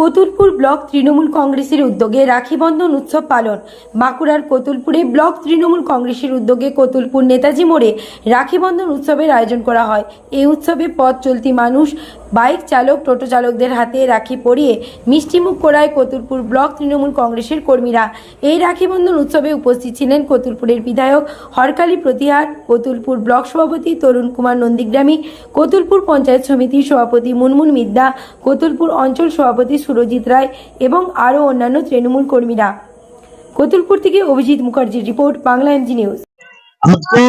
Kotulpur block Trinamool কংগ্রেসের উদ্যোগে রাখি বন্ধন উৎসব পালন। বাঁকুড়ার কতুলপুরে ব্লক তৃণমূল কংগ্রেসের উদ্যোগে কতুলপুর নেতাজি মোড়ে রাখি বন্ধন উৎসবের আয়োজন করা হয়। এই উৎসবে পথ চলতি মানুষ, বাইক চালক, টোটো চালকদের হাতে রাখি পরিয়ে মিষ্টিমুখ করায় কতুলপুর ব্লক তৃণমূল কংগ্রেসের কর্মীরা। এই রাখি বন্ধন উৎসবে উপস্থিত ছিলেন কতুলপুরের বিধায়ক হরকালী প্রতিহার, কতুলপুর ব্লক সভাপতি তরুণ কুমার নন্দীগ্রামী, কতুলপুর পঞ্চায়েত সমিতির সভাপতি মুনমুন মিদ্দা, কতুলপুর অঞ্চল সভাপতি সুরজিৎ রায় এবং আরও অন্যান্য তৃণমূল কর্মীরা। কতুলপুর থেকে অভিজিৎ মুখার্জির রিপোর্ট, বাংলা এমজি নিউজ। আজকে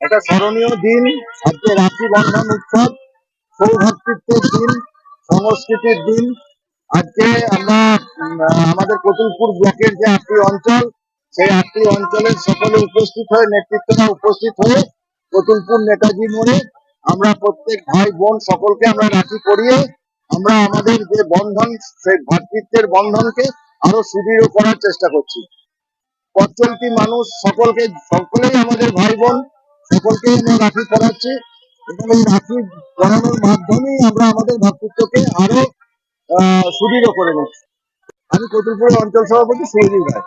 একটা স্মরণীয় দিন, আজকে রাখি বন্ধন উৎসব, সৌভাতৃত্বের দিন, সংস্কৃতির দিন। আজকে আমরা আমাদের কতুলপুর ব্লকের যে আটটি অঞ্চল, সেই আটটি অঞ্চলের সকলে উপস্থিত হয়ে, নেতৃত্বরা উপস্থিত হয়ে কতুলপুর নেতাজি মোড়ে আমরা প্রত্যেক ভাই বোন সকলকে আমরা রাখি পরিয়ে আমরা আমাদের যে বন্ধন সেই ভ্রাতৃত্বের বন্ধনকে আরও সুদৃঢ় করার চেষ্টা করছি। পথচলতি মানুষ সকলকে সকলেই আমাদের ভাই বোন সকলকে আমরা রাখি পড়াচ্ছি এবং এই রাখি পড়ানোর মাধ্যমেই আমরা আমাদের ভ্রাতৃত্বকে আরও আহ, সুদৃঢ় করে নিচ্ছি। আমি কতুলপুরের অঞ্চল সভাপতি সুরজিৎ রায়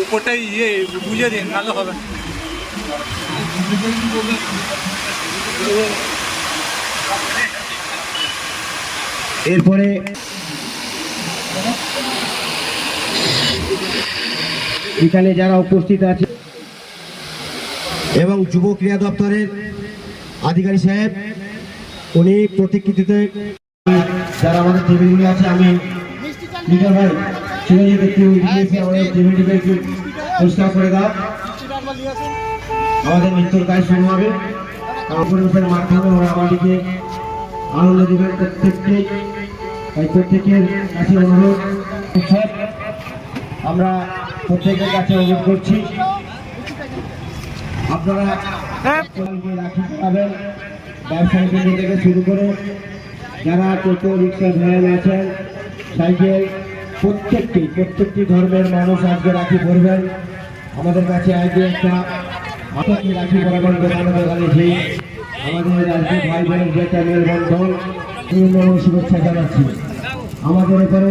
উপরটাই ইয়ে বুঝে দিন নাহলে হবে। এরপরে এখানে যারা উপস্থিত আছে এবং যুব ক্রীড়া দপ্তরের আধিকারিক সাহেব, উনি প্রতিকৃতিতে যারা আমাদের টেবিলগুলি আছে, আমি লিডার ভাই আমাদের টেবিলটিকে একটু পরিষ্কার করে দাও। আমাদের মৃত্যুর কাজ শুরু হবে। পরিবেশের মাধ্যমে ওরা আমাদেরকে আনন্দ দেবেন প্রত্যেককে তাই প্রত্যেকের কাছে অনুরোধ। আমরা প্রত্যেকের কাছে অনুরোধ করছি। আপনারা পাবেন ব্যবসায়ী কেন্দ্র থেকে শুরু করে যারা টোটো রিক্সা ভ্যান আছেন সাইকেল প্রত্যেকটি প্রত্যেকটি ধর্মের মানুষ আজকে রাখি পরবেন আমাদের কাছে আজকে একটা আপনাকে রাখি বরাবর দোকানে দোকানে আমাদের আজকে ভাই বোনের যে চ্যানেল বন্ধন এই শুভেচ্ছা জানাচ্ছি। আমাদের এখানে